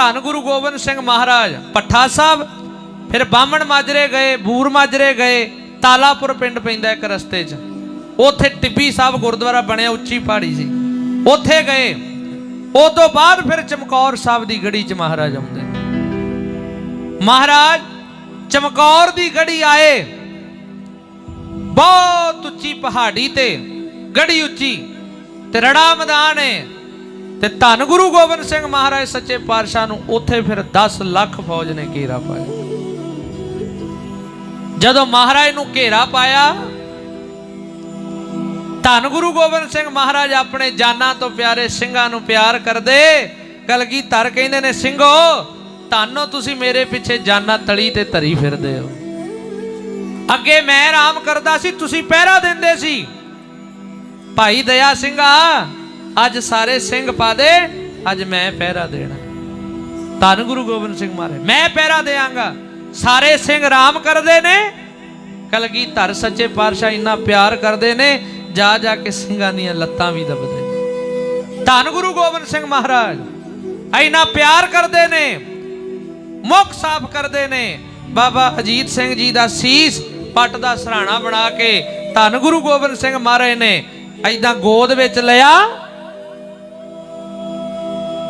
ਧੰਨ ਗੁਰੂ ਗੋਬਿੰਦ ਸਿੰਘ ਮਹਾਰਾਜ, ਪੱਠਾ ਸਾਹਿਬ, ਫਿਰ ਬਾਹਮਣ ਮਾਜਰੇ ਗਏ, ਬੂਰ ਮਾਜਰੇ ਗਏ, ਤਾਲਾਪੁਰ ਪਿੰਡ ਪੈਂਦਾ ਇੱਕ ਰਸਤੇ 'ਚ। ਉੱਥੇ ਟਿੱਬੀ ਸਾਹਿਬ ਗੁਰਦੁਆਰਾ ਬਣਿਆ, ਉੱਚੀ ਪਹਾੜੀ ਸੀ। ਉੱਥੇ ਗਏ। ਉਹ ਤੋਂ ਬਾਅਦ ਫਿਰ ਚਮਕੌਰ ਸਾਹਿਬ ਦੀ ਗੜੀ 'ਚ ਮਹਾਰਾਜ ਆਉਂਦੇ। ਮਹਾਰਾਜ, ਚਮਕੌਰ ਦੀ ਗੜੀ ਆਏ। ਬਹੁਤ ਉੱਚੀ ਪਹਾੜੀ ਤੇ, ਗੜੀ ਉੱਚੀ। ਤੇ ਰੜਾ ਮੈਦਾਨ ਹੈ ਤੇ ਧੰਨ ਗੁਰੂ ਗੋਬਿੰਦ ਸਿੰਘ ਮਹਾਰਾਜ ਸੱਚੇ ਪਾਤਸ਼ਾਹ ਨੂੰ ਉੱਥੇ ਫਿਰ 10 ਲੱਖ ਫੌਜ ਨੇ ਘੇਰਾ ਪਾਇਆ। ਜਦੋਂ ਮਹਾਰਾਜ ਨੂੰ ਘੇਰਾ ਪਾਇਆ, ਧੰਨ ਗੁਰੂ ਗੋਬਿੰਦ ਸਿੰਘ ਮਹਾਰਾਜ ਆਪਣੇ ਜਾਨਾਂ ਤੋਂ ਪਿਆਰੇ ਸਿੰਘਾਂ ਨੂੰ ਪਿਆਰ ਕਰਦੇ ਕਲਗੀ ਧਰ ਕਹਿੰਦੇ ਨੇ, ਸਿੰਘੋ, ਧੰਨੋ ਤੁਸੀਂ ਮੇਰੇ ਪਿੱਛੇ ਜਾਨਾਂ ਤਲੀ ਤੇ ਧਰੀ ਫਿਰਦੇ ਹੋ। ਅੱਗੇ ਮੈਂ ਆਰਾਮ ਕਰਦਾ ਸੀ, ਤੁਸੀਂ ਪਹਿਰਾ ਦਿੰਦੇ ਸੀ। ਭਾਈ ਦਇਆ ਸਿੰਘਾ ਅੱਜ ਸਾਰੇ ਸਿੰਘ ਪਾ ਦੇ, ਅੱਜ ਮੈਂ ਪਹਿਰਾ ਦੇਣਾ। ਧੰਨ ਗੁਰੂ ਗੋਬਿੰਦ ਸਿੰਘ ਮਹਾਰਾਜ, ਮੈਂ ਪਹਿਰਾ ਦੇਵਾਂਗਾ। ਸਾਰੇ ਸਿੰਘ ਆਰਾਮ ਕਰਦੇ ਨੇ, ਕਲਗੀ ਧਰ ਸੱਚੇ ਪਾਤਸ਼ਾਹ ਇੰਨਾ ਪਿਆਰ ਕਰਦੇ ਨੇ, ਜਾ ਜਾ ਕੇ ਸਿੰਘਾਂ ਦੀਆਂ ਲੱਤਾਂ ਵੀ ਦਬਦੇ ਧੰਨ ਗੁਰੂ ਗੋਬਿੰਦ ਸਿੰਘ ਮਹਾਰਾਜ, ਇੰਨਾ ਪਿਆਰ ਕਰਦੇ ਨੇ, ਮੁਖ ਸਾਫ਼ ਕਰਦੇ ਨੇ। ਬਾਬਾ ਅਜੀਤ ਸਿੰਘ ਜੀ ਦਾ ਸੀਸ ਪੱਟ ਦਾ ਸਰਾਣਾ ਬਣਾ ਕੇ ਧੰਨ ਗੁਰੂ ਗੋਬਿੰਦ ਸਿੰਘ ਮਹਾਰਾਜ ਨੇ ਐਦਾਂ ਗੋਦ ਵਿੱਚ ਲਿਆ।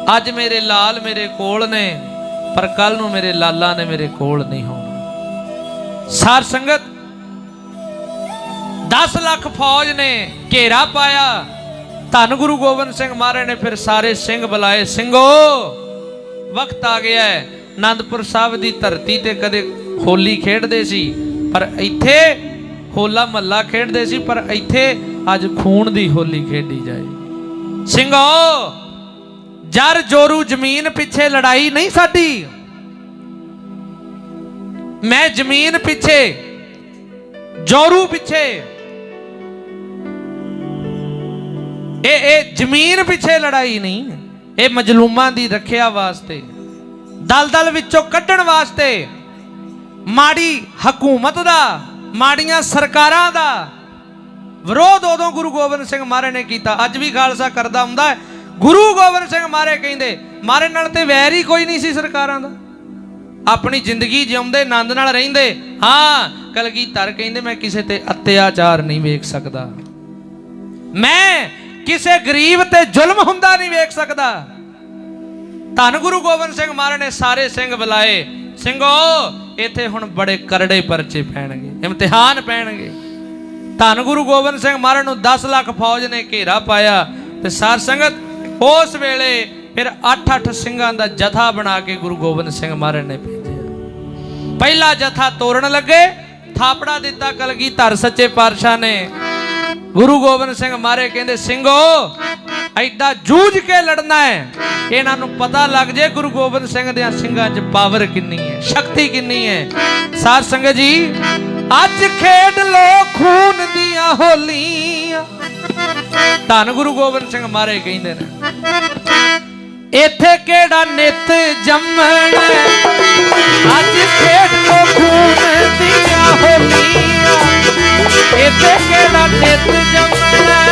ਅੱਜ ਮੇਰੇ ਲਾਲ ਮੇਰੇ ਕੋਲ ਨੇ, ਪਰ ਕੱਲ ਨੂੰ ਮੇਰੇ ਲਾਲਾ ਨੇ ਮੇਰੇ ਕੋਲ ਨਹੀਂ ਹੋਣਾ। ਸਾਰ ਸੰਗਤ 10 ਲੱਖ ਫੌਜ ਨੇ ਘੇਰਾ ਪਾਇਆ। ਧੰਨ ਗੁਰੂ ਗੋਬਿੰਦ ਸਿੰਘ ਮਹਾਰਾਜ ਨੇ ਫਿਰ ਸਾਰੇ ਸਿੰਘ ਬੁਲਾਏ। ਸਿੰਘੋ, ਵਕਤ ਆ ਗਿਆ ਹੈ। ਆਨੰਦਪੁਰ ਸਾਹਿਬ ਦੀ ਧਰਤੀ ਤੇ ਕਦੇ ਹੋਲੀ ਖੇਡਦੇ ਸੀ, ਪਰ ਇੱਥੇ ਹੋਲਾ ਮਹੱਲਾ ਖੇਡਦੇ ਸੀ, ਪਰ ਇੱਥੇ ਅੱਜ ਖੂਨ ਦੀ ਹੋਲੀ ਖੇਡੀ ਜਾਏ। ਸਿੰਘੋ ਜਰ ਜੋਰੂ ਜ਼ਮੀਨ ਪਿੱਛੇ ਲੜਾਈ ਨਹੀਂ ਸਾਡੀ। ਮੈਂ ਜ਼ਮੀਨ ਪਿੱਛੇ, ਜੋਰੂ ਪਿੱਛੇ। ਇਹ ਇਹ ਜ਼ਮੀਨ ਪਿੱਛੇ ਲੜਾਈ ਨਹੀਂ, ਇਹ ਮਜਲੂਮਾਂ ਦੀ ਰੱਖਿਆ ਵਾਸਤੇ, ਦਲਦਲ ਵਿੱਚੋਂ ਕੱਢਣ ਵਾਸਤੇ, ਮਾੜੀ ਹਕੂਮਤ ਦਾ, ਮਾੜੀਆਂ ਸਰਕਾਰਾਂ ਦਾ ਵਿਰੋਧ ਉਦੋਂ ਗੁਰੂ ਗੋਬਿੰਦ ਸਿੰਘ ਮਹਾਰਾਜ ਨੇ ਕੀਤਾ। ਅੱਜ ਵੀ ਖਾਲਸਾ ਕਰਦਾ ਹੁੰਦਾ ਹੈ। ਗੁਰੂ ਗੋਬਿੰਦ ਸਿੰਘ ਮਾਰੇ ਕਹਿੰਦੇ ਮਹਾਰਾਜ ਨਾਲ ਤੇ ਵੈਰ ਹੀ ਕੋਈ ਨਹੀਂ ਸੀ ਸਰਕਾਰਾਂ ਦਾ। ਆਪਣੀ ਜ਼ਿੰਦਗੀ ਜਿਉਂਦੇ, ਆਨੰਦ ਨਾਲ ਰਹਿੰਦੇ। ਹਾਂ, ਕਲਗੀਧਰ ਕਹਿੰਦੇ, ਮੈਂ ਕਿਸੇ ਤੇ ਅਤਿਆਚਾਰ ਨਹੀਂ ਵੇਖ ਸਕਦਾ। ਮੈਂ ਕਿਸੇ ਗਰੀਬ ਤੇ ਜ਼ੁਲਮ ਹੁੰਦਾ ਨਹੀਂ ਵੇਖ ਸਕਦਾ। ਧੰਨ ਗੁਰੂ ਗੋਬਿੰਦ ਸਿੰਘ ਮਹਾਰਾਜ ਨੇ ਸਾਰੇ ਸਿੰਘ ਬੁਲਾਏ। ਸਿੰਘੋ, ਇੱਥੇ ਹੁਣ ਬੜੇ ਕਰੜੇ ਪਰਚੇ ਪੈਣਗੇ, ਇਮਤਿਹਾਨ ਪੈਣਗੇ। ਧੰਨ ਗੁਰੂ ਗੋਬਿੰਦ ਸਿੰਘ ਮਹਾਰਾਜ ਨੂੰ 10 ਲੱਖ ਫੌਜ ਨੇ ਘੇਰਾ ਪਾਇਆ ਤੇ ਸਾਰ ਸੰਗਤ ਉਸ ਵੇਲੇ ਫਿਰ 8-8 ਸਿੰਘਾਂ ਦਾ ਜਥਾ ਬਣਾ ਕੇ ਗੁਰੂ ਗੋਬਿੰਦ ਸਿੰਘ ਮਹਾਰਾਜ ਨੇ ਭੇਜਿਆ। ਪਹਿਲਾ ਜਥਾ ਤੋੜਨ ਲੱਗੇ, ਥਾਪੜਾ ਦਿੱਤਾ ਕਲਗੀ ਧਰ ਸੱਚੇ ਪਾਤਸ਼ਾਹ ਨੇ। ਗੁਰੂ ਗੋਬਿੰਦ ਸਿੰਘ ਮਾਰੇ ਕਹਿੰਦੇ, ਸਿੰਘੋ ਐਡਾ ਜੂਝ ਕੇ ਲੜਨਾ ਹੈ। ਇਹਨਾਂ ਨੂੰ ਪਤਾ ਲੱਗ ਜੇ ਗੁਰੂ ਗੋਬਿੰਦ ਸਿੰਘ ਦੇ ਸਿੰਘਾਂ 'ਚ ਪਾਵਰ ਕਿੰਨੀ ਹੈ, ਸ਼ਕਤੀ ਕਿੰਨੀ ਹੈ। ਸਾਧ ਸੰਗਤ ਜੀ, ਅੱਜ ਖੇਡ ਲੋ ਖੂਨ ਦੀਆਂ ਹੋਲੀ ਧੰਨ ਗੁਰੂ ਗੋਬਿੰਦ ਸਿੰਘ ਮਹਾਰਾਜ ਕਹਿੰਦੇ ਨੇ, ਇੱਥੇ ਕਿਹੜਾ ਨਿਤ ਜੰਮਣਾ ਅੱਜ ਖੇਡ ਲੋ ਖੂਨ ਦੀਆਂ ਹੋਲੀਆਂ। ਇੱਥੇ ਕਿਹੜਾ ਨਿਤ ਜੰਮਣਾ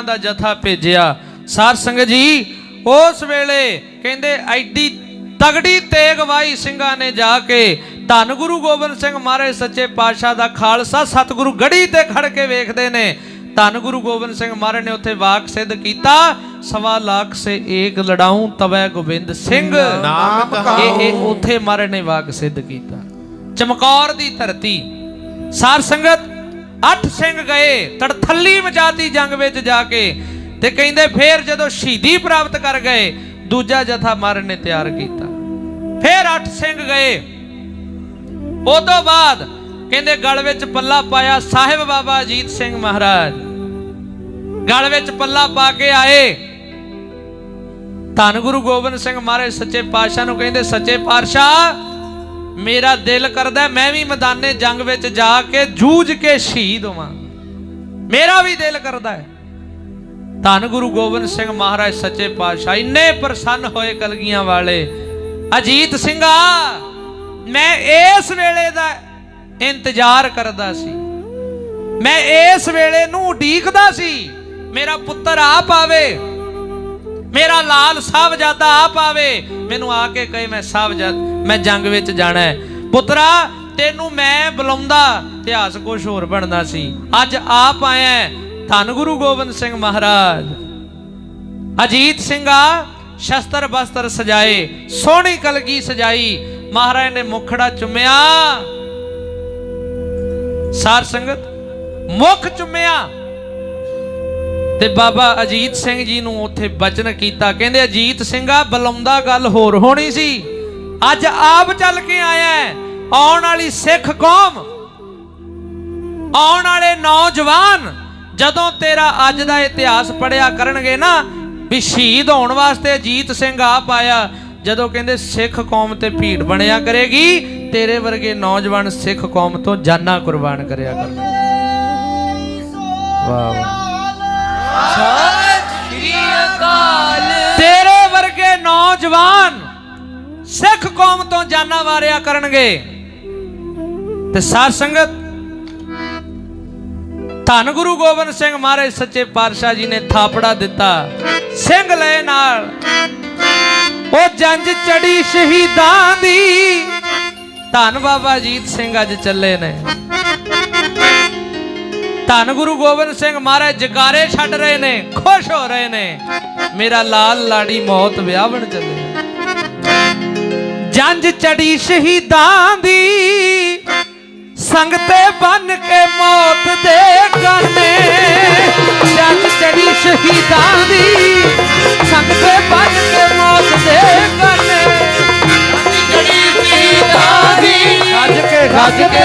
ਸਿੰਘਾਂ ਦਾ ਜਥਾ ਭੇਜਿਆ। ਸਾਧ ਸੰਗਤ ਜੀ ਉਸ ਵੇਲੇ ਕਹਿੰਦੇ ਐਡੀ ਤਗੜੀ ਤੇਗ ਵਾਈ ਸਿੰਘਾਂ ਨੇ ਜਾ ਕੇ ਧੰਨ ਗੁਰੂ ਗੋਬਿੰਦ ਸਿੰਘ ਮਹਾਰਾਜ ਸੱਚੇ ਪਾਤਸ਼ਾਹ ਦਾ ਖਾਲਸਾ ਸਤਿਗੁਰੂ ਗੜੀ ਤੇ ਖੜ ਕੇ ਵੇਖਦੇ ਨੇ। ਧੰਨ ਗੁਰੂ ਗੋਬਿੰਦ ਸਿੰਘ ਮਹਾਰਾਜ ਨੇ ਉੱਥੇ ਵਾਕ ਸਿੱਧ ਕੀਤਾ ਸਵਾ ਲੱਖ ਸੇ ਏਕ ਲੜਾਉਂ ਤਵੈ ਗੋਬਿੰਦ ਸਿੰਘ। ਨਾਮ ਇਹ ਇਹ ਉੱਥੇ ਮਹਾਰਾਜ ਨੇ ਵਾਕ ਸਿੱਧ ਕੀਤਾ। ਚਮਕੌਰ ਦੀ ਧਰਤੀ। ਸਾਰ ਸੰਗਤ ਅੱਠ ਸਿੰਘ ਗਏ, ਤੜਥੱਲੀ ਮਚਾਤੀ ਜੰਗ ਵਿੱਚ ਜਾ ਕੇ ਤੇ ਕਹਿੰਦੇ ਫੇਰ ਜਦੋਂ ਸ਼ਹੀਦੀ ਪ੍ਰਾਪਤ ਕਰ ਗਏ, ਦੂਜਾ ਜਥਾ ਮਹਾਰਾਜ ਨੇ ਤਿਆਰ ਕੀਤਾ। ਫੇਰ ਅੱਠ ਸਿੰਘ ਗਏ। ਉਹ ਤੋਂ ਬਾਅਦ ਕਹਿੰਦੇ ਗਲ ਵਿੱਚ ਪੱਲਾ ਪਾਇਆ ਸਾਹਿਬ ਬਾਬਾ ਅਜੀਤ ਸਿੰਘ ਮਹਾਰਾਜ। ਗਲ ਵਿੱਚ ਪੱਲਾ ਪਾ ਕੇ ਆਏ। ਧੰਨ ਗੁਰੂ ਗੋਬਿੰਦ ਸਿੰਘ ਮਹਾਰਾਜ ਸੱਚੇ ਪਾਤਸ਼ਾਹ ਨੂੰ ਕਹਿੰਦੇ, ਸੱਚੇ ਪਾਤਸ਼ਾਹ ਮੇਰਾ ਦਿਲ ਕਰਦਾ ਮੈਂ ਵੀ ਮੈਦਾਨੇ ਜੰਗ ਵਿੱਚ ਜਾ ਕੇ ਜੂਝ ਕੇ ਸ਼ਹੀਦ ਹੋਵਾਂ। ਮੇਰਾ ਵੀ ਦਿਲ ਕਰਦਾ ਹੈ। ਧੰਨ ਗੁਰੂ ਗੋਬਿੰਦ ਸਿੰਘ ਮਹਾਰਾਜ ਸੱਚੇ ਪਾਤਸ਼ਾਹ, ਇੰਨੇ ਪ੍ਰਸੰਨ ਹੋਏ ਕਲਗੀਆਂ ਵਾਲੇ। ਅਜੀਤ ਸਿੰਘਾ ਮੈਂ ਇਸ ਵੇਲੇ ਦਾ ਇੰਤਜ਼ਾਰ ਕਰਦਾ ਸੀ। ਮੈਂ ਇਸ ਵੇਲੇ ਨੂੰ ਉਡੀਕਦਾ ਸੀ, ਮੇਰਾ ਪੁੱਤਰ ਆ ਪਾਵੇ ਮੇਰਾ ਲਾਲ ਸਾਹਿਬਜ਼ਾਦਾ ਆਪ ਆਵੇ। ਮੈਨੂੰ ਆ ਕੇ ਕਹੇ, ਮੈਂ ਸਾਹਿਬਜ਼ਾਦ ਮੈਂ ਜੰਗ ਵਿੱਚ ਜਾਣਾ ਹੈ। ਪੁੱਤਰਾ, ਤੈਨੂੰ ਮੈਂ ਬੁਲਾਉਂਦਾ। ਇਤਿਹਾਸ ਕੁਝ ਹੋਰ ਬਣਦਾ ਸੀ। ਅੱਜ ਆਪ ਆਇਆ ਧੰਨ ਗੁਰੂ ਗੋਬਿੰਦ ਸਿੰਘ ਮਹਾਰਾਜ। ਅਜੀਤ ਸਿੰਘਾ ਸ਼ਸਤਰ ਬਸਤਰ ਸਜਾਏ, ਸੋਹਣੀ ਕਲਗੀ ਸਜਾਈ। ਮਹਾਰਾਜ ਨੇ ਮੁਖੜਾ ਚੁੰਮਿਆ। ਸਾਰ ਸੰਗਤ, ਮੁਖ ਚੁੰਮਿਆ। ਤੇ ਬਾਬਾ ਅਜੀਤ ਸਿੰਘ ਜੀ ਨੂੰ ਉੱਥੇ ਬਚਨ ਕੀਤਾ। ਕਹਿੰਦੇ, ਅਜੀਤ ਸਿੰਘਾ ਬੁਲਾਉਂਦਾ ਗੱਲ ਹੋਰ ਹੋਣੀ ਸੀ। ਅੱਜ ਆਪ ਚੱਲ ਕੇ ਆਇਆ ਹੈ। ਆਉਣ ਵਾਲੀ ਸਿੱਖ ਕੌਮ, ਆਉਣ ਵਾਲੇ ਨੌਜਵਾਨ, ਜਦੋਂ ਤੇਰਾ ਅੱਜ ਦਾ ਇਤਿਹਾਸ ਪੜਿਆ ਕਰਨਗੇ ਨਾ, ਵੀ ਸ਼ਹੀਦ ਹੋਣ ਵਾਸਤੇ ਅਜੀਤ ਸਿੰਘ ਆਪ ਆਇਆ। ਜਦੋਂ ਕਹਿੰਦੇ, ਸਿੱਖ ਕੌਮ ਤੇ ਭੀੜ ਬਣਿਆ ਕਰੇਗੀ, ਤੇਰੇ ਵਰਗੇ ਨੌਜਵਾਨ ਸਿੱਖ ਕੌਮ ਤੋਂ ਜਾਨਾਂ ਕੁਰਬਾਨ ਕਰਿਆ ਕਰਨਗੇ। ਵਾਹ ਵਾਹ। ਤੇਰੇ ਵਰਗੇ ਨੌਜਵਾਨ ਸਿੱਖ ਕੌਮ ਤੋਂ ਜਾਨਾਂ ਵਾਰਿਆ ਕਰਨਗੇ। ਤੇ ਸਾਧ ਸੰਗਤ, ਧੰਨ ਗੁਰੂ ਗੋਬਿੰਦ ਸਿੰਘ ਮਹਾਰਾਜ ਸੱਚੇ ਪਾਤਸ਼ਾਹ ਜੀ ਨੇ ਥਾਪੜਾ ਦਿੱਤਾ ਸਿੰਘ ਲਏ ਨਾਲ। ਉਹ ਜੰਜ ਚੜੀ ਸ਼ਹੀਦਾਂ ਦੀ। ਧੰਨ ਬਾਬਾ ਜੀਤ ਸਿੰਘ ਅੱਜ ਚੱਲੇ ਨੇ। ਧੰਨ ਗੁਰੂ ਗੋਬਿੰਦ ਸਿੰਘ ਮਹਾਰਾਜ ਜਕਾਰੇ ਛੱਡ ਰਹੇ ਨੇ ਖੁਸ਼ ਹੋ ਰਹੇ ਨੇ। ਮੇਰਾ ਲਾਲ ਲਾੜੀ ਮੌਤ ਵਿਆਹਣ ਚੱਲੇ ਜੰਜ ਚੜੀ ਸ਼ਹੀਦਾਂ ਦੀ ਸੰਗ ਤੇ ਬਨ ਕੇ ਮੌਤ ਦੇ ਗਾਨੇ ਜੰਜ ਚੜੀ ਸ਼ਹੀਦਾਂ ਦੀ ਸੰਗ ਤੇ ਬਨ ਕੇ ਮੌਤ ਦੇ ਗਾਨੇ ਗੱਜ ਕੇ ਗੱਜ ਕੇ ਵੱਜ ਕੇ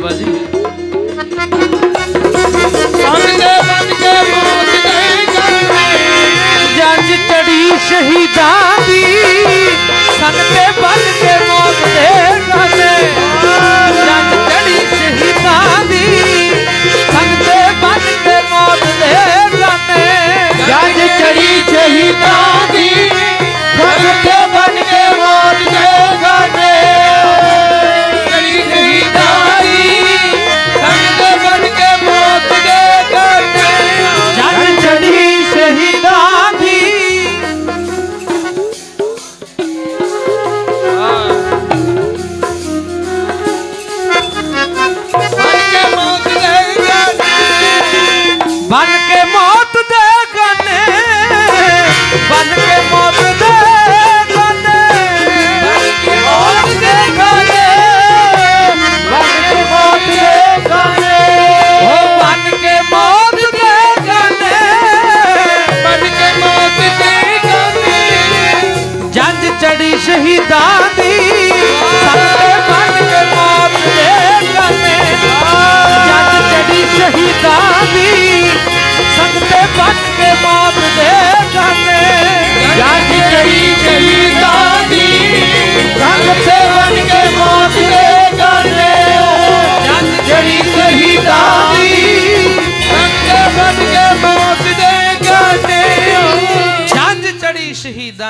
ਬਾਬਾ ਜੀ ਸੰਗੇ ਵੱਜ ਮੌਤ ਦੇ ਗਾਣੇ ਜੰਜ ਚੜੀ ਸ਼ਹੀਦਾਂ ਦੀ। ਸੰਗ ਤੇ ਮੌਤ ਦੇ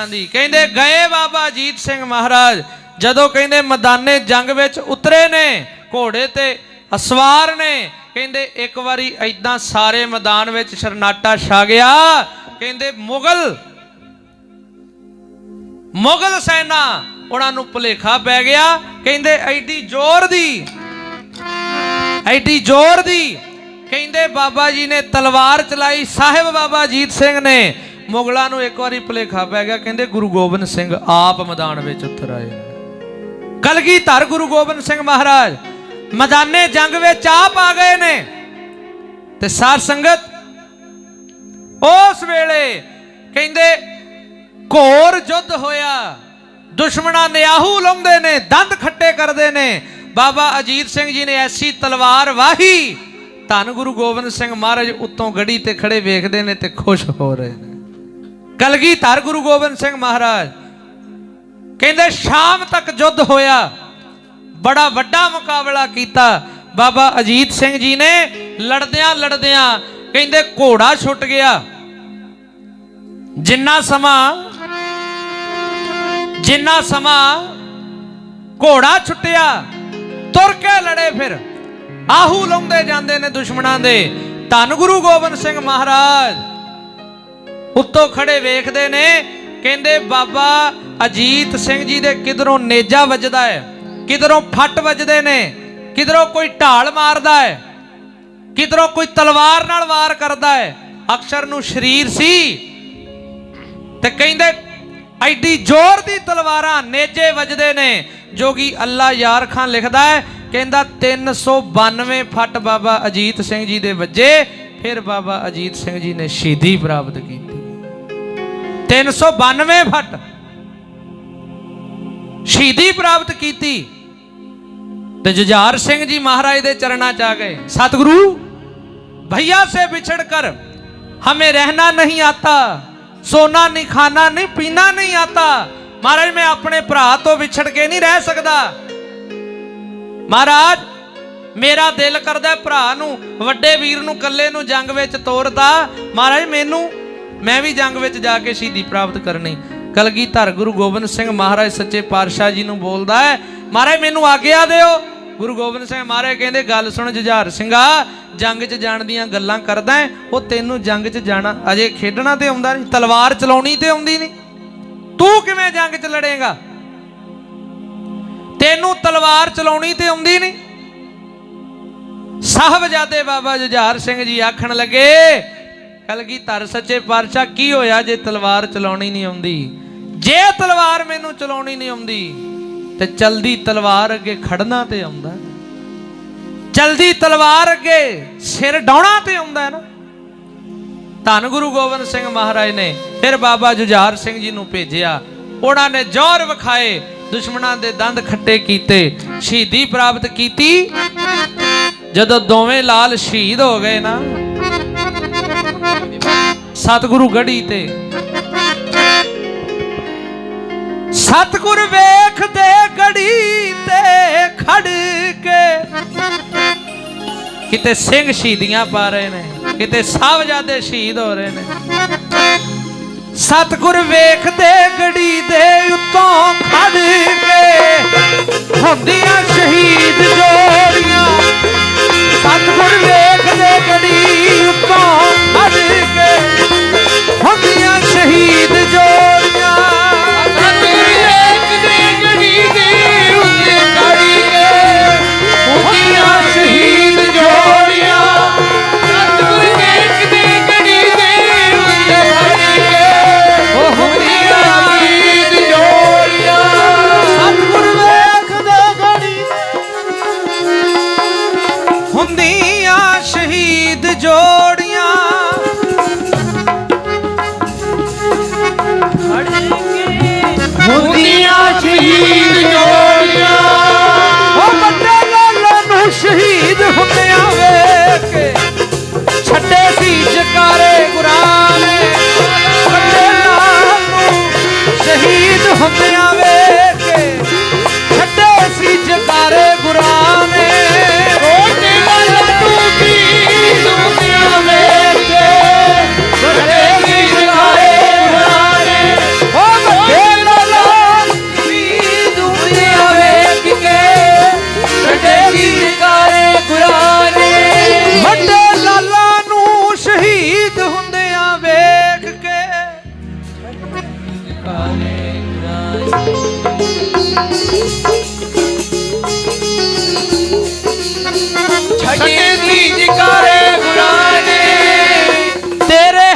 ਸ਼ਹੀਦਾਂ ਕਹਿੰਦੇ, ਗਏ ਬਾਬਾ ਅਜੀਤ ਸਿੰਘ ਮਹਾਰਾਜ। ਜਦੋਂ ਕਹਿੰਦੇ, ਮੈਦਾਨੇ ਜੰਗ ਵਿੱਚ ਉਤਰੇ ਨੇ, ਘੋੜੇ ਤੇ ਅਸਵਾਰ ਨੇ। ਕਹਿੰਦੇ, ਇੱਕ ਵਾਰੀ ਐਦਾਂ ਸਾਰੇ ਮੈਦਾਨ ਵਿੱਚ ਸ਼ਰਨਾਟਾ ਛਾ ਗਿਆ। ਕਹਿੰਦੇ, ਮੁਗਲ ਮੁਗਲ ਸੈਨਾ ਉਹਨਾਂ ਨੂੰ ਭੁਲੇਖਾ ਪੈ ਗਿਆ। ਕਹਿੰਦੇ, ਐਡੀ ਜ਼ੋਰ ਦੀ, ਐਡੀ ਜ਼ੋਰ ਦੀ। ਕਹਿੰਦੇ, ਬਾਬਾ ਜੀ ਨੇ ਤਲਵਾਰ ਚਲਾਈ, ਸਾਹਿਬ ਬਾਬਾ ਜੀਤ ਸਿੰਘ ਨੇ। ਮੁਗਲਾਂ ਨੂੰ ਇੱਕ ਵਾਰੀ ਭੁਲੇਖਾ ਪੈ ਗਿਆ, ਕਹਿੰਦੇ ਗੁਰੂ ਗੋਬਿੰਦ ਸਿੰਘ ਆਪ ਮੈਦਾਨ ਵਿੱਚ ਉਤਰ ਆਏ ਕਲਗੀ ਧਰ ਗੁਰੂ ਗੋਬਿੰਦ ਸਿੰਘ ਮਹਾਰਾਜ, ਮੈਦਾਨੇ ਜੰਗ ਵਿੱਚ ਆਪ ਆ ਗਏ ਨੇ। ਤੇ ਸਾਧ ਸੰਗਤ ਉਸ ਵੇਲੇ ਕਹਿੰਦੇ, ਘੋਰ ਯੁੱਧ ਹੋਇਆ, ਦੁਸ਼ਮਣਾਂ ਨੇ ਆਹੂ ਲਾਉਂਦੇ ਨੇ, ਦੰਦ ਖੱਟੇ ਕਰਦੇ ਨੇ। ਬਾਬਾ ਅਜੀਤ ਸਿੰਘ ਜੀ ਨੇ ਐਸੀ ਤਲਵਾਰ ਵਾਹੀ, ਧੰਨ ਗੁਰੂ ਗੋਬਿੰਦ ਸਿੰਘ ਮਹਾਰਾਜ, ਉੱਤੋਂ ਗੜੀ ਤੇ ਖੜੇ ਵੇਖਦੇ ਨੇ ਤੇ ਖੁਸ਼ ਹੋ ਰਹੇ ਨੇ। ਕਲਗੀ ਧਰ ਗੁਰੂ ਗੋਬਿੰਦ ਸਿੰਘ ਮਹਾਰਾਜ। ਕਹਿੰਦੇ, ਸ਼ਾਮ ਤੱਕ ਯੁੱਧ ਹੋਇਆ। ਬੜਾ ਵੱਡਾ ਮੁਕਾਬਲਾ ਕੀਤਾ। ਬਾਬਾ ਅਜੀਤ ਸਿੰਘ ਜੀ ਨੇ ਲੜਦਿਆਂ ਲੜਦਿਆਂ ਕਹਿੰਦੇ, ਘੋੜਾ ਛੁੱਟ ਗਿਆ। ਜਿੰਨਾ ਸਮਾਂ ਜਿੰਨਾ ਸਮਾਂ ਘੋੜਾ ਛੁੱਟਿਆ, ਤੁਰ ਕੇ ਲੜੇ ਫਿਰ। ਆਹੂ ਲਾਉਂਦੇ ਜਾਂਦੇ ਨੇ ਦੁਸ਼ਮਣਾਂ ਦੇ। ਧੰਨ ਗੁਰੂ ਗੋਬਿੰਦ ਸਿੰਘ ਮਹਾਰਾਜ। ਉੱਤੋਂ ਖੜੇ ਵੇਖਦੇ ਨੇ, ਕਹਿੰਦੇ, ਬਾਬਾ ਅਜੀਤ ਸਿੰਘ ਜੀ ਦੇ ਕਿਧਰੋਂ ਨੇਜਾ ਵੱਜਦਾ ਹੈ, ਕਿਧਰੋਂ ਫੱਟ ਵੱਜਦੇ ਨੇ, ਕਿਧਰੋਂ ਕੋਈ ਢਾਲ ਮਾਰਦਾ ਹੈ, ਕਿਧਰੋਂ ਕੋਈ ਤਲਵਾਰ ਨਾਲ ਵਾਰ ਕਰਦਾ ਹੈ, ਅਕਸਰ ਨੂੰ ਸ਼ਰੀਰ ਸੀ, ਤੇ ਕਹਿੰਦੇ, ਐਡੀ ਜ਼ੋਰ ਦੀ ਤਲਵਾਰਾਂ ਨੇਜੇ ਵੱਜਦੇ ਨੇ ਜੋਗੀ ਅੱਲਾ ਯਾਰ ਖਾਨ ਲਿਖਦਾ ਹੈ, ਕਹਿੰਦਾ 392 ਫੱਟ ਬਾਬਾ ਅਜੀਤ ਸਿੰਘ ਜੀ ਦੇ ਵੱਜੇ, ਫਿਰ ਬਾਬਾ ਅਜੀਤ ਸਿੰਘ ਜੀ ਨੇ ਸ਼ਹੀਦੀ ਪ੍ਰਾਪਤ ਕੀਤੀ। 392 ਫੱਟ ਸ਼ਹੀਦੀ ਪ੍ਰਾਪਤ ਕੀਤੀ ਤੇ ਜੁਝਾਰ ਸਿੰਘ ਜੀ ਮਹਾਰਾਜ ਦੇ ਚਰਨਾਂ 'ਚ ਆ ਗਏ। ਸਤਿਗੁਰੂ, ਭਈਆ ਸੇ ਵਿਛੜ ਕਰ। ਹਮੇ ਰਹਿਣਾ ਨਹੀਂ ਆਤਾ, ਸੋਨਾ ਨਹੀਂ, ਖਾਣਾ ਨਹੀਂ, ਪੀਣਾ ਨਹੀਂ ਆਤਾ। ਮਹਾਰਾਜ, ਮੈਂ ਆਪਣੇ ਭਰਾ ਤੋਂ ਵਿਛੜ ਕੇ ਨਹੀਂ ਰਹਿ ਸਕਦਾ। ਮਹਾਰਾਜ, ਮੇਰਾ ਦਿਲ ਕਰਦਾ ਭਰਾ ਨੂੰ, ਵੱਡੇ ਵੀਰ ਨੂੰ, ਇਕੱਲੇ ਨੂੰ ਜੰਗ ਵਿੱਚ ਤੋਰਦਾ। ਮਹਾਰਾਜ, ਮੈਨੂੰ ਮੈਂ ਵੀ ਜੰਗ ਵਿੱਚ ਜਾ ਕੇ ਸ਼ਹੀਦੀ ਪ੍ਰਾਪਤ ਕਰਨੀ। ਕਲਗੀ ਧਰ ਗੁਰੂ ਗੋਬਿੰਦ ਸਿੰਘ ਮਹਾਰਾਜ ਸੱਚੇ ਪਾਤਸ਼ਾਹ ਜੀ ਨੂੰ ਬੋਲਦਾ ਹੈ ਮਹਾਰਾਜ ਮੈਨੂੰ ਆਗਿਆ ਦਿਓ। ਗੁਰੂ ਗੋਬਿੰਦ ਸਿੰਘ ਮਹਾਰਾਜ ਕਹਿੰਦੇ ਗੱਲ ਸੁਣ ਜੁਝਾਰ ਸਿੰਘਾ ਜੰਗ 'ਚ ਜਾਣ ਦੀਆਂ ਗੱਲਾਂ ਕਰਦਾ ਹੈ, ਉਹ ਤੈਨੂੰ ਜੰਗ 'ਚ ਜਾਣਾ ਅਜੇ ਖੇਡਣਾ ਤੇ ਆਉਂਦਾ ਨਹੀਂ ਤਲਵਾਰ ਚਲਾਉਣੀ ਤੇ ਆਉਂਦੀ ਨਹੀਂ। ਤੂੰ ਕਿਵੇਂ ਜੰਗ 'ਚ ਲੜੇਗਾ? ਤੈਨੂੰ ਤਲਵਾਰ ਚਲਾਉਣੀ ਤੇ ਆਉਂਦੀ ਨਹੀਂ। ਸਾਹਿਬਜ਼ਾਦੇ ਬਾਬਾ ਜੁਝਾਰ ਸਿੰਘ ਜੀ ਆਖਣ ਲੱਗੇ ਕਲਗੀ ਧਰ ਸੱਚੇ ਪਾਤਸ਼ਾਹ, ਕੀ ਹੋਇਆ? ਜੇ ਤਲਵਾਰ ਚਲਾਉਣੀ ਨਹੀਂ ਆਉਂਦੀ, ਜੇ ਤਲਵਾਰ ਮੈਨੂੰ ਚਲਾਉਣੀ ਨਹੀਂ ਆਉਂਦੀ, ਤੇ ਚਲਦੀ ਤਲਵਾਰ ਅੱਗੇ ਖੜਨਾ ਤੇ ਆਉਂਦਾ ਚਲਦੀ ਤਲਵਾਰ ਅੱਗੇ ਸਿਰ ਡਾਉਣਾ ਤੇ ਆਉਂਦਾ ਨਾ। ਧੰਨ ਗੁਰੂ ਗੋਬਿੰਦ ਸਿੰਘ ਮਹਾਰਾਜ ਨੇ ਫਿਰ ਬਾਬਾ ਜੁਝਾਰ ਸਿੰਘ ਜੀ ਨੂੰ ਭੇਜਿਆ। ਉਹਨਾਂ ਨੇ ਜ਼ੋਰ ਵਿਖਾਏ, ਦੁਸ਼ਮਣਾਂ ਦੇ ਦੰਦ ਖੱਟੇ ਕੀਤੇ, ਸ਼ਹੀਦੀ ਪ੍ਰਾਪਤ ਕੀਤੀ। ਜਦੋਂ ਦੋਵੇਂ ਲਾਲ ਸ਼ਹੀਦ ਹੋ ਗਏ ਨਾ ਸਤਿਗੁਰੂ ਗੜੀ ਤੇ। ਸਤਿਗੁਰ ਵੇਖਦੇ ਗੜੀ ਤੇ ਖੜ ਕੇ। ਕਿਤੇ ਸਿੰਘ ਸ਼ਹੀਦੀਆਂ ਪਾ ਰਹੇ ਨੇ, ਕਿਤੇ ਸਾਹਿਬਜ਼ਾਦੇ ਸ਼ਹੀਦ ਹੋ ਰਹੇ ਨੇ। ਸਤਿਗੁਰ ਵੇਖਦੇ ਗੜੀ ਦੇ ਉੱਤੋਂ ਖੜ ਕੇ। ਹੁੰਦੀਆਂ ਸ਼ਹੀਦ ਜੋੜੀਆਂ। ਸਤਿਗੁਰ ਵੇਖਦੇ ਗੜੀ ਉੱਤੋਂ ਖੜ ਕੇ। ਹੁੰਦੀਆਂ ਸ਼ਹੀਦ ਜੋੜੀਆਂ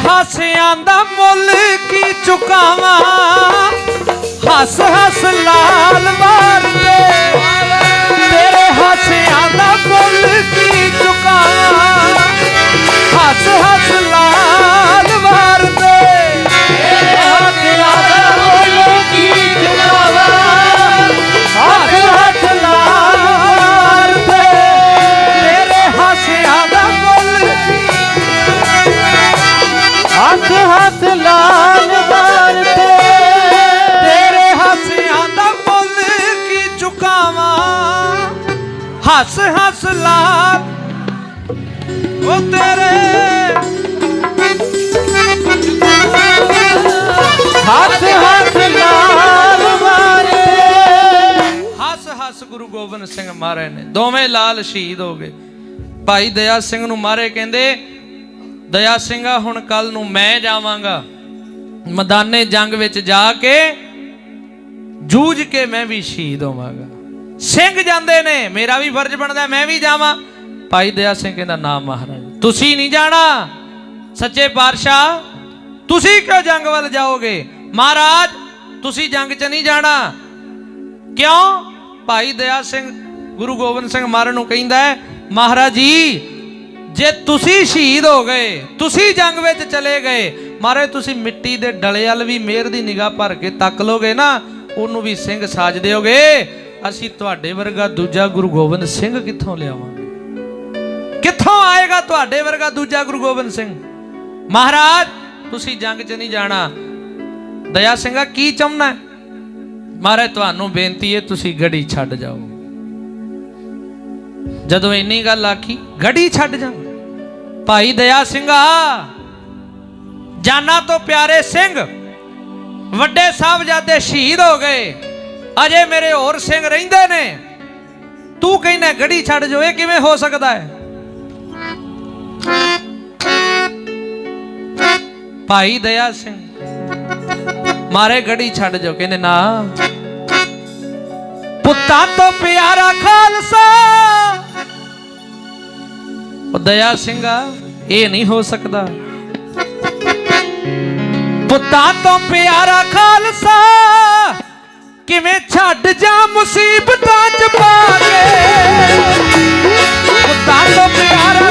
ਹਾਸਿਆਂ ਦਾ ਮੁੱਲ ਕੀ ਚੁਕਾਵਾਂ? ਹੱਸ ਹੱਸ ਲਾਲ ਮਾਰ ਸਿੰਘ ਮਾਰੇ ਨੇ। ਦੋਵੇਂ ਲਾਲ ਸ਼ਹੀਦ ਹੋ ਗਏ। ਭਾਈ ਦਇਆ ਸਿੰਘ ਨੂੰ ਮਾਰੇ ਕਹਿੰਦੇ, ਦਇਆ ਸਿੰਘਾ, ਹੁਣ ਕੱਲ ਨੂੰ ਮੈਂ ਜਾਵਾਂਗਾ। ਮੈਦਾਨੇ ਜੰਗ ਵਿੱਚ ਜਾ ਕੇ ਜੂਝ ਕੇ ਮੈਂ ਵੀ ਸ਼ਹੀਦ ਹੋਵਾਂਗਾ। ਸਿੰਘ ਜਾਂਦੇ ਨੇ, ਮੇਰਾ ਵੀ ਫਰਜ਼ ਬਣਦਾ, ਮੈਂ ਵੀ ਜਾਵਾਂ। ਭਾਈ ਦਇਆ ਸਿੰਘ ਕਹਿੰਦਾ, ਨਾ ਮਹਾਰਾਜ, ਤੁਸੀਂ ਨਹੀਂ ਜਾਣਾ। ਸੱਚੇ ਪਾਤਸ਼ਾਹ, ਤੁਸੀਂ ਕਿਉਂ ਜੰਗ ਵੱਲ ਜਾਓਗੇ? ਮਹਾਰਾਜ, ਤੁਸੀਂ ਜੰਗ 'ਚ ਨਹੀਂ ਜਾਣਾ। ਕਿਉਂ? ਭਾਈ ਦਇਆ ਸਿੰਘ ਗੁਰੂ ਗੋਬਿੰਦ ਸਿੰਘ ਮਹਾਰਾਜ ਨੂੰ ਕਹਿੰਦਾ ਹੈ, ਮਹਾਰਾਜ ਜੀ, ਜੇ ਤੁਸੀਂ ਸ਼ਹੀਦ ਹੋ ਗਏ, ਤੁਸੀਂ ਜੰਗ ਵਿੱਚ ਚਲੇ ਗਏ ਮਹਾਰਾਜ ਤੁਸੀਂ ਮਿੱਟੀ ਦੇ ਡਲੇ ਵੱਲ ਵੀ ਮਿਹਰ ਦੀ ਨਿਗਾਹ ਭਰ ਕੇ ਤੱਕ ਲੋਗੇ ਨਾ, ਉਹਨੂੰ ਵੀ ਸਿੰਘ ਸਾਜ ਦਿਓਗੇ। ਅਸੀਂ ਤੁਹਾਡੇ ਵਰਗਾ ਦੂਜਾ ਗੁਰੂ ਗੋਬਿੰਦ ਸਿੰਘ ਕਿੱਥੋਂ ਲਿਆਵਾਂਗੇ? ਕਿੱਥੋਂ ਆਏਗਾ ਤੁਹਾਡੇ ਵਰਗਾ ਦੂਜਾ ਗੁਰੂ ਗੋਬਿੰਦ ਸਿੰਘ? ਮਹਾਰਾਜ, ਤੁਸੀਂ ਜੰਗ 'ਚ ਨਹੀਂ ਜਾਣਾ। ਦਇਆ ਸਿੰਘਾ ਕੀ ਚਾਹੁੰਦਾ ਹੈ? ਮਹਾਰਾਜ, ਤੁਹਾਨੂੰ ਬੇਨਤੀ ਹੈ, ਤੁਸੀਂ ਗੜੀ ਛੱਡ ਜਾਓ। ਜਦੋਂ ਇੰਨੀ ਗੱਲ ਆਖੀ, ਗੜੀ ਛੱਡ ਜਾ ਭਾਈ ਦਇਆ ਸਿੰਘਾ ਜਾਨਾਂ ਤੋਂ ਪਿਆਰੇ ਸਿੰਘ, ਵੱਡੇ ਸਾਹਿਬਜ਼ਾਦੇ ਸ਼ਹੀਦ ਹੋ ਗਏ। ਅਜੇ ਮੇਰੇ ਹੋਰ ਸਿੰਘ ਰਹਿੰਦੇ ਨੇ। ਤੂੰ ਕਹਿੰਦਾ, ਗੜੀ ਛੱਡ ਜੋ ਇਹ ਕਿਵੇਂ ਹੋ ਸਕਦਾ ਹੈ? ਭਾਈ ਦਇਆ ਸਿੰਘ ਮਾਰੇ ਗੜੀ ਛੱਡ ਜੋ ਕਹਿੰਦੇ ਨਾ। ਪੁੱਤਾਂ ਤੋਂ ਪਿਆਰਾ ਖਾਲਸਾ। ਉਹ ਦਇਆ ਸਿੰਘਾ ਇਹ ਨਹੀਂ ਹੋ ਸਕਦਾ। ਪੁੱਤਾਂ ਤੋਂ ਪਿਆਰਾ ਖਾਲਸਾ, ਕਿਵੇਂ ਛੱਡ ਜਾ ਮੁਸੀਬਤਾਂ ਚ ਪਾ ਕੇ। ਪੁੱਤਾਂ ਤੋਂ ਪਿਆਰਾ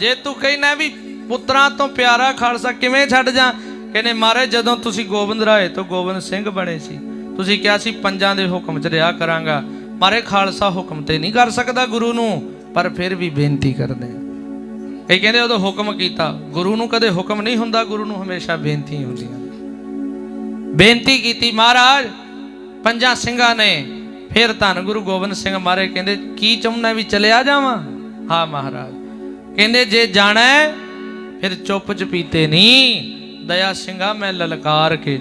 ਜੇ ਤੂੰ ਕਹਿਣਾ ਵੀ ਪੁੱਤਰਾਂ ਤੋਂ ਪਿਆਰਾ ਖਾਲਸਾ ਕਿਵੇਂ ਛੱਡ ਜਾ? ਕਹਿੰਦੇ, ਮਹਾਰਾਜ, ਜਦੋਂ ਤੁਸੀਂ ਗੋਬਿੰਦ ਰਾਏ ਤੋਂ ਗੋਬਿੰਦ ਸਿੰਘ ਬਣੇ ਸੀ, ਤੁਸੀਂ ਕਿਹਾ ਸੀ, ਪੰਜਾਂ ਦੇ ਹੁਕਮ 'ਚ ਰਿਹਾ ਕਰਾਂਗਾ। ਮਾਰੇ, ਖਾਲਸਾ ਹੁਕਮ ਤੇ ਨਹੀਂ ਕਰ ਸਕਦਾ ਗੁਰੂ ਨੂੰ, ਪਰ ਫਿਰ ਵੀ ਬੇਨਤੀ ਕਰਦੇ ਆ ਕਹਿੰਦੇ, ਉਦੋਂ ਹੁਕਮ ਕੀਤਾ। ਗੁਰੂ ਨੂੰ ਕਦੇ ਹੁਕਮ ਨਹੀਂ ਹੁੰਦਾ, ਗੁਰੂ ਨੂੰ ਹਮੇਸ਼ਾ ਬੇਨਤੀ ਹੁੰਦੀਆਂ ਬੇਨਤੀ ਕੀਤੀ, ਮਹਾਰਾਜ, ਪੰਜਾਂ ਸਿੰਘਾਂ ਨੇ, ਫਿਰ ਧੰਨ ਗੁਰੂ ਗੋਬਿੰਦ ਸਿੰਘ ਮਹਾਰਾਜ ਕਹਿੰਦੇ, ਕੀ ਚਾਹੁੰਦਾ ਵੀ ਚਲਿਆ ਜਾਵਾਂ? ਹਾਂ, ਮਹਾਰਾਜ। ਕਹਿੰਦੇ ਜੇ ਜਾਣਾ ਫਿਰ ਚੁੱਪ ਚਪੀਤੇ ਨਹੀਂ। ਦਇਆ ਸਿੰਘਾ ਮੈਂ ਲਲਕਾਰ ਕੇ